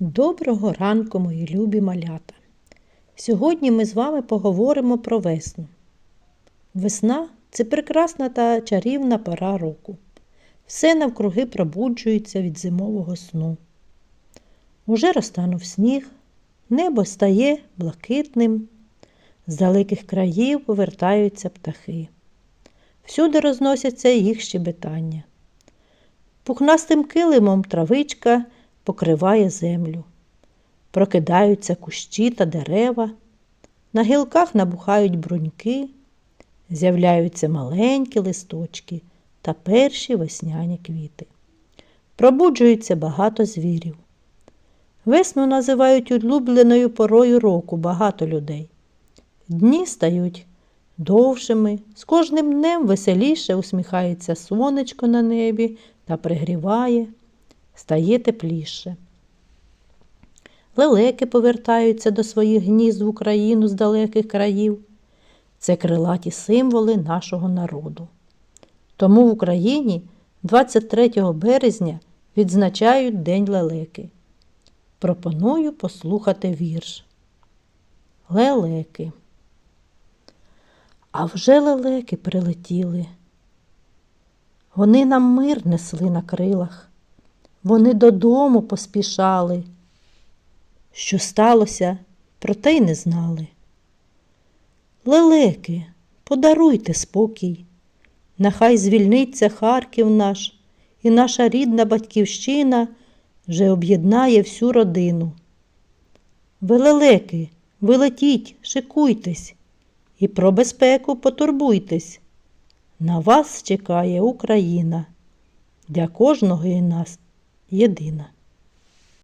Доброго ранку, мої любі малята! Сьогодні ми з вами поговоримо про весну. Весна це прекрасна та чарівна пора року. Все навкруги пробуджується від зимового сну. Уже розтанув сніг, небо стає блакитним, з далеких країв повертаються птахи. Всюди розносяться їх щебетання. Пухнастим килимом травичка покриває землю. Прокидаються кущі та дерева, на гілках набухають бруньки, з'являються маленькі листочки та перші весняні квіти. Пробуджується багато звірів. Весну називають улюбленою порою року багато людей. Дні стають довшими, з кожним днем веселіше усміхається сонечко на небі та пригріває, стає тепліше. Лелеки повертаються до своїх гнізд в Україну з далеких країв. Це крилаті символи нашого народу. Тому в Україні 23 березня відзначають День лелеки. Пропоную послухати вірш. Лелеки. А вже лелеки прилетіли. Вони нам мир несли на крилах. Вони додому поспішали. Що сталося, про те й не знали. Лелеки, подаруйте спокій, нехай звільниться Харків наш, і наша рідна батьківщина вже об'єднає всю родину. Ви, лелеки, ви шикуйтесь і про безпеку потурбуйтесь. На вас чекає Україна, для кожного і нас єдина.